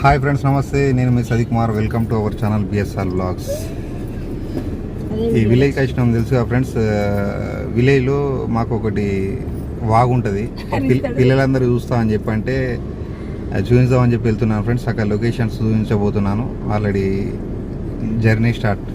Hi friends నమస్తే. నేను మీ సది Kumar. Welcome to our channel BSR blogs ఈ విలేజ్కి వచ్చినాం తెలుసు ఫ్రెండ్స్ విలేజ్లో మాకు ఒకటి వాగు ఉంటుంది. పిల్లలందరూ చూస్తా అని చెప్పి అంటే చూపించామని చెప్పి వెళ్తున్నాను ఫ్రెండ్స్ అక్కడ లొకేషన్స్ చూపించబోతున్నాను. ఆల్రెడీ జర్నీ స్టార్ట్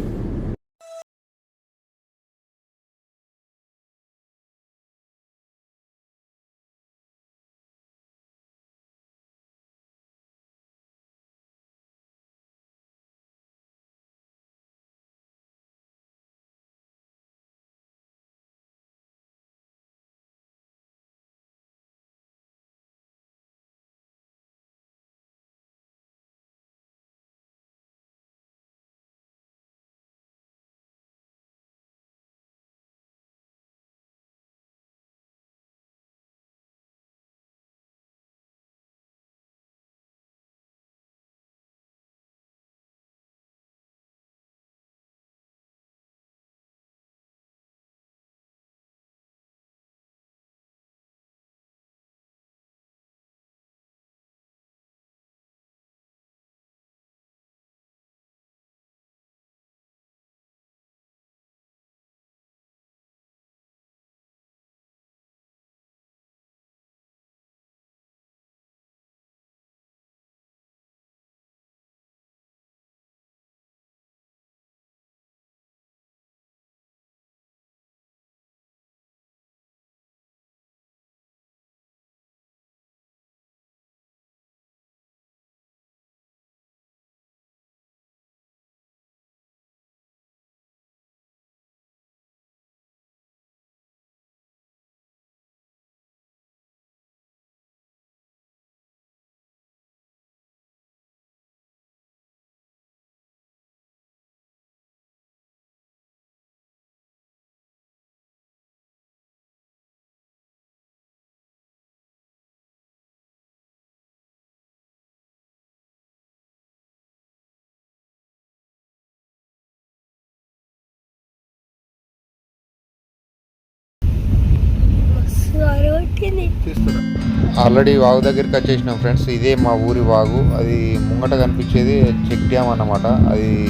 ఆల్రెడీ వాగు దగ్గరికి వచ్చేసినాం ఫ్రెండ్స్. ఇదే మా ఊరి వాగు. అది ముంగట కనిపించేది చెక్ డ్యామ్ అన్నమాట. అది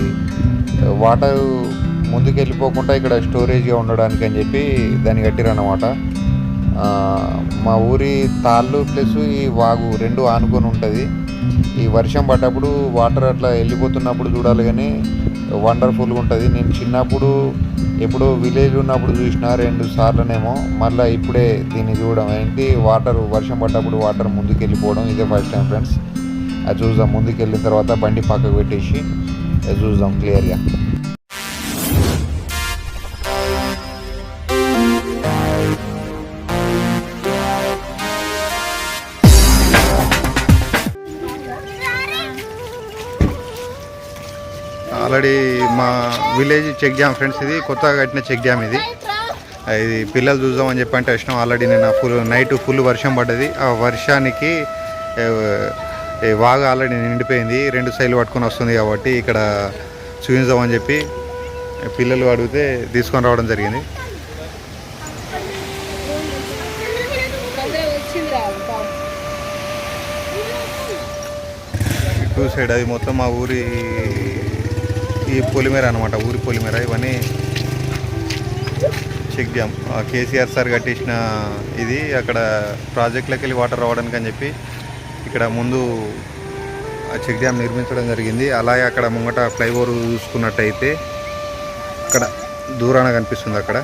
వాటర్ ముందుకు వెళ్ళిపోకుండా ఇక్కడ స్టోరేజ్గా ఉండడానికి అని చెప్పి దాన్ని కట్టిరన్నమాట. ఆ, మా ఊరి తాళ్ళు ప్లస్ ఈ వాగు రెండు ఆనుకొని ఉంటుంది. ఈ వర్షం పడ్డప్పుడు వాటర్ అట్లా వెళ్ళిపోతున్నప్పుడు చూడాలి కానీ వండర్ఫుల్గా ఉంటుంది. నేను చిన్నప్పుడు ఎప్పుడో విలేజ్ ఉన్నప్పుడు చూసిన రెండు సార్లునేమో మళ్ళీ ఇప్పుడే దీన్ని చూడడం ఏంటి? వాటర్ వర్షం పడ్డప్పుడు వాటర్ ముందుకు వెళ్ళిపోవడం ఇదే ఫస్ట్ టైం ఫ్రెండ్స్ అది చూద్దాం. ముందుకు వెళ్ళిన తర్వాత బండి పక్కకు పెట్టేసి అది చూద్దాం. క్లియర్గా ఆల్రెడీ మా విలేజ్ చెక్ డ్యామ్ ఫ్రెండ్స్ ఇది కొత్తగా కట్టిన చెక్ డ్యామ్ ఇది. ఇది పిల్లలు చూద్దామని చెప్పి అంటే వచ్చినాం ఆల్రెడీ నేను ఫుల్ నైట్ ఫుల్ వర్షం పడ్డది. ఆ వర్షానికి వాగా ఆల్రెడీ నిండిపోయింది. రెండు సైలు పట్టుకొని వస్తుంది కాబట్టి ఇక్కడ చూపించామని చెప్పి పిల్లలు అడిగితే తీసుకొని రావడం జరిగింది. టూ సైడ్ అది మొత్తం మా ఊరి ఈ పొలిమేర అనమాట ఊరి పొలిమేర. ఇవన్నీ చెక్ డ్యామ్ ఆ కేసీఆర్ సార్ కట్టించిన ఇది అక్కడ ప్రాజెక్టులకు వెళ్ళి వాటర్ రావడానికి అని చెప్పి ఇక్కడ ముందు ఆ చెక్ డ్యామ్ నిర్మించడం జరిగింది. అలాగే అక్కడ ముంగట ఫ్లైఓవర్ చూసుకున్నట్టయితే అక్కడ దూరాన కనిపిస్తుంది అక్కడ.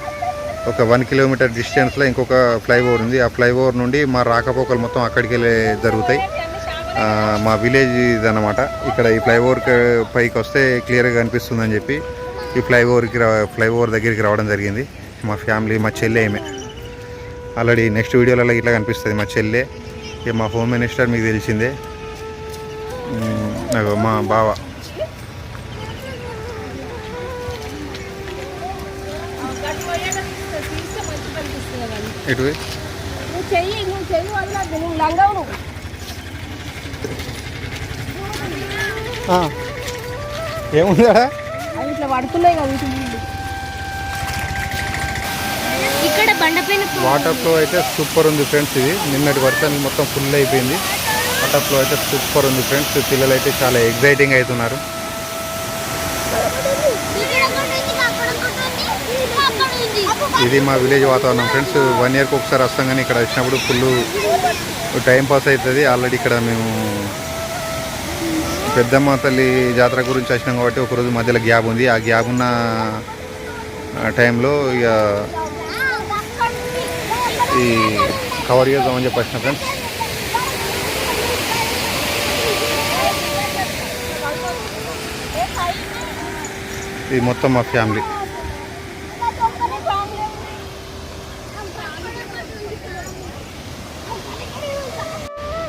ఒక వన్ కిలోమీటర్ డిస్టెన్స్లో ఇంకొక ఫ్లైఓవర్ ఉంది. ఆ ఫ్లైఓవర్ నుండి మా రాకపోకలు మొత్తం అక్కడికి వెళ్ళే జరుగుతాయి. మా విలేజ్ ఇదన్నమాట. ఇక్కడ ఈ ఫ్లైఓవర్ పైకి వస్తే క్లియర్గా కనిపిస్తుందని చెప్పి ఈ ఫ్లైఓవర్కి రా ఫ్లైఓవర్ దగ్గరికి రావడం జరిగింది. మా ఫ్యామిలీ మా చెల్లె ఏమే ఆల్రెడీ నెక్స్ట్ వీడియోలలో ఇట్లా కనిపిస్తుంది మా చెల్లె. ఇక మా హోమ్ మినిస్టర్ మీకు తెలిసిందే. మా బావ. ఎటు నువ్వు చెయ్యి నువ్వు చెయ్యి వదలద్దు నువ్వు లంగవు నువ్వు. ఏముందా అవి ఇట్లా పడుతున్నాయి కదా ఇక్కడ బండపైన వాటర్ ఫ్లో అయితే సూపర్ ఉంది ఫ్రెండ్స్ ఇది. నిన్నటి వర్షానికి మొత్తం ఫుల్ అయిపోయింది. వాటర్ ఫ్లో అయితే సూపర్ ఉంది ఫ్రెండ్స్ పిల్లలు అయితే చాలా ఎగ్జైటింగ్ అవుతున్నారు. ఇది మా విలేజ్ వాతావరణం ఫ్రెండ్స్ వన్ ఇయర్కి ఒకసారి వస్తాం కానీ ఇక్కడ వచ్చినప్పుడు ఫుల్ టైం పాస్ అవుతుంది. ఆల్రెడీ ఇక్కడ మేము పెద్దమ్మ తల్లి జాతర గురించి వచ్చినాం కాబట్టి ఒకరోజు మధ్యలో గ్యాప్ ఉంది. ఆ గ్యాప్ ఉన్న టైంలో ఇక ఈ కవర్ చేద్దామని చెప్పి వచ్చిన ఫ్రెండ్స్ ఇది మొత్తం మా ఫ్యామిలీ.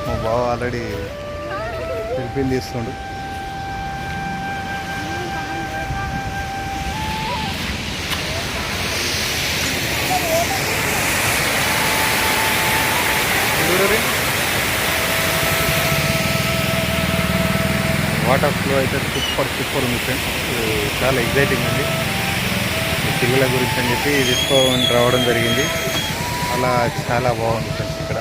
మా బావ ఆల్రెడీ సెల్ఫీలు తీస్తుండు వాటర్ ఫ్లో అయితే సూపర్ సూపర్ ఉంది ఫ్రెండ్స్. చాలా ఎగ్జైటింగ్ ఉంది. పిల్లల గురించి అని చెప్పి తీసుకొని రావడం జరిగింది. అలా చాలా బాగుంది ఫ్రెండ్స్ ఇక్కడ.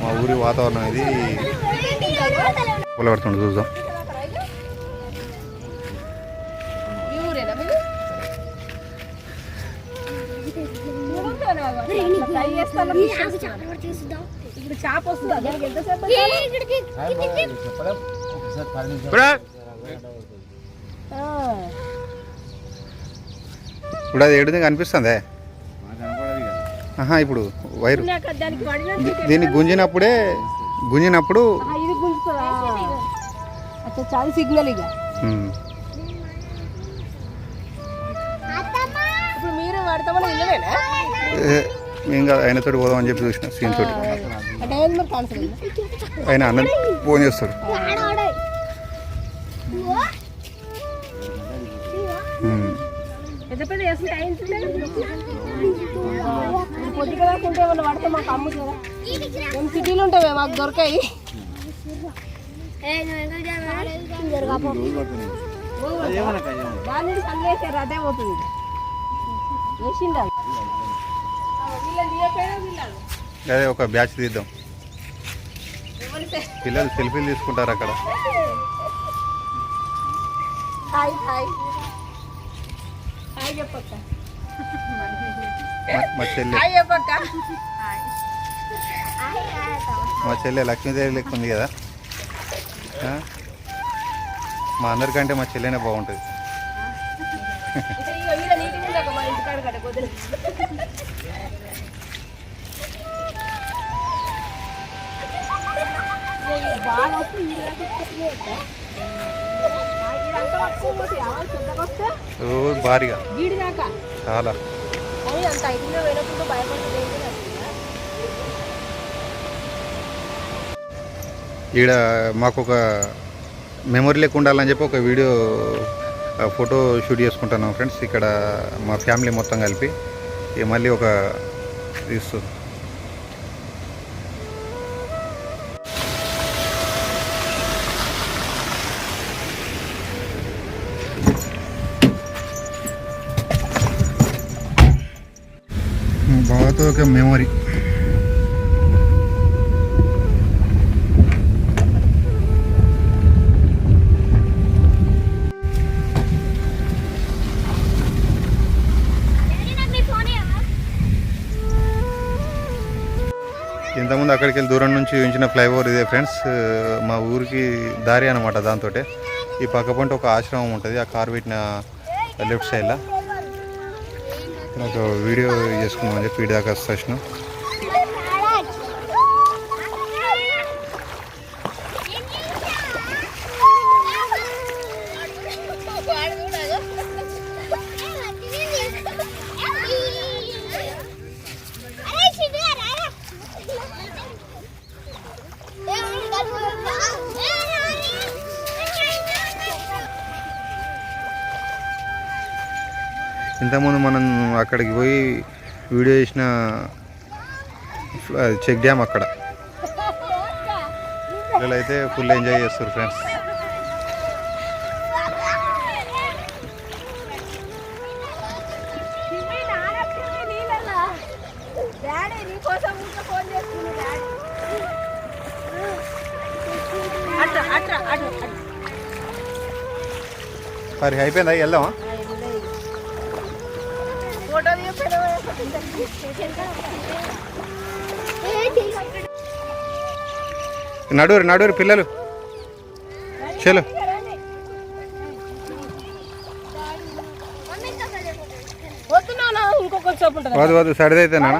మా ఊరి వాతావరణం ఇది. పొలబడుతుంది చూద్దాం. ఇప్పుడు చేప వస్తుందా అది ఏడుది కనిపిస్తుందే? ఇప్పుడు వైరు. దీన్ని గుంజినప్పుడే గుంజినప్పుడు గుంజుతుందా చాలా సిగ్నల్ ఇక. ఇప్పుడు మీరు పడతామని ఇల్లవేనా ఏ, ఇంకా ఆయనతోటి పోదాం అని చెప్పి చూసిన సీన్ తోటి. అంటే ఏంది మరి కాన్సర్ ఆయన అన్న ఫోన్ చేస్తాడు. ఉమ్. పెద్ద పెద్ద వేసుకుంటే అయింది పొద్దుగా దాకుంటే ఏమన్నా పడితే మాకు అమ్ముతుందా మేము సిటీలో ఉంటామే మాకు దొరకాయి. అదే పోతుంది. ఒక బ్యాచ్ తీద్దాం. పిల్లలు సెల్ఫీలు తీసుకుంటారు అక్కడ. Hi hi. హాయ్ చెప్పక్క. మా- మా చెల్లె. హాయ్ చెప్పక్క. మా చెల్లె లక్ష్మీదేవి లెక్క ఉంది కదా? మా అందరికంటే మా చెల్లెనే బాగుంటుంది. ఇక వీళ్ళ ఈడ మాకు ఒక మెమొరీ లేకుండా ఉండాలని చెప్పి ఒక వీడియో ఫోటో షూట్ చేసుకుంటున్నాం ఫ్రెండ్స్. ఇక్కడ మా ఫ్యామిలీ మొత్తం కలిపి మళ్ళీ ఒక తీస్తూ బాగా ఒక మెమొరీ. ఇంతకుముందు అక్కడికి వెళ్ళి దూరం నుంచి ఉంచిన ఫ్లైఓవర్ ఇదే ఫ్రెండ్స్. మా ఊరికి దారి అనమాట దాంతో ఈ పక్క పంట ఒక ఆశ్రమం ఉంటుంది ఆ కార్ పెట్టిన లెఫ్ట్ సైడ్లో. ఒక వీడియో చేసుకుందాం అని చెప్పి వీడి దాకా వచ్చినాం ఇంతకుముందు మనం అక్కడికి పోయి వీడియో చేసిన చెక్ డ్యామ్ అక్కడ. పిల్లలు అయితే ఫుల్ ఎంజాయ్ చేస్తారు ఫ్రెండ్స్. మరి అయిపోయిందా? వెళ్దామా? నడురు నడురు పిల్లలు. చలో. వద్దు వద్దు సరిదైతే నాన్న.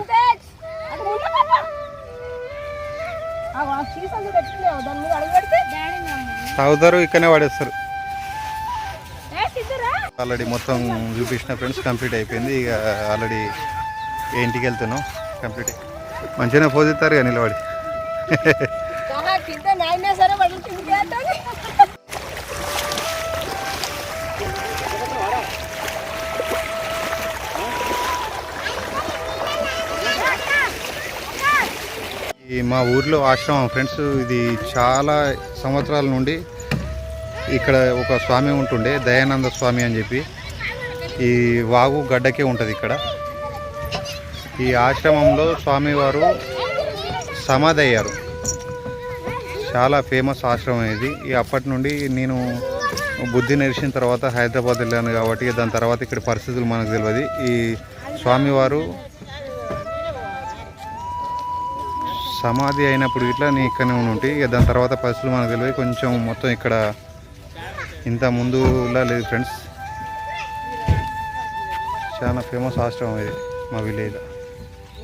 తాగుతారు ఇక్కడనే పడేస్తారు ఆల్రెడీ మొత్తం చూపించిన ఫ్రెండ్స్ కంప్లీట్ అయిపోయింది. ఇక ఆల్రెడీ ఇంటికి వెళ్తున్నాం కంప్లీట్ మంచిగానే పోజిస్తారు ఇక నిలబడి. ఈ మా ఊర్లో ఆశ్రమం ఫ్రెండ్స్ ఇది చాలా సంవత్సరాల నుండి ఇక్కడ ఒక స్వామి ఉంటుండే దయానంద స్వామి అని చెప్పి. ఈ వాగు గడ్డకే ఉంటుంది ఇక్కడ. ఈ ఆశ్రమంలో స్వామివారు సమాధి అయ్యారు చాలా ఫేమస్ ఆశ్రమం ఇది. ఈ అప్పటి నుండి నేను బుద్ధి నేర్చిన తర్వాత హైదరాబాద్ వెళ్ళాను కాబట్టి దాని తర్వాత ఇక్కడ పరిస్థితులు మనకు తెలియదు. ఈ స్వామివారు సమాధి అయినప్పుడు ఇట్లా నీ ఇక్కడనే ఉండి ఇక దాని తర్వాత పరిస్థితులు మనకు తెలియదు. కొంచెం మొత్తం ఇక్కడ ఇంత ముందులా లేదు ఫ్రెండ్స్. చాలా ఫేమస్ ఆశ్రమం ఇది మా విలేజ్.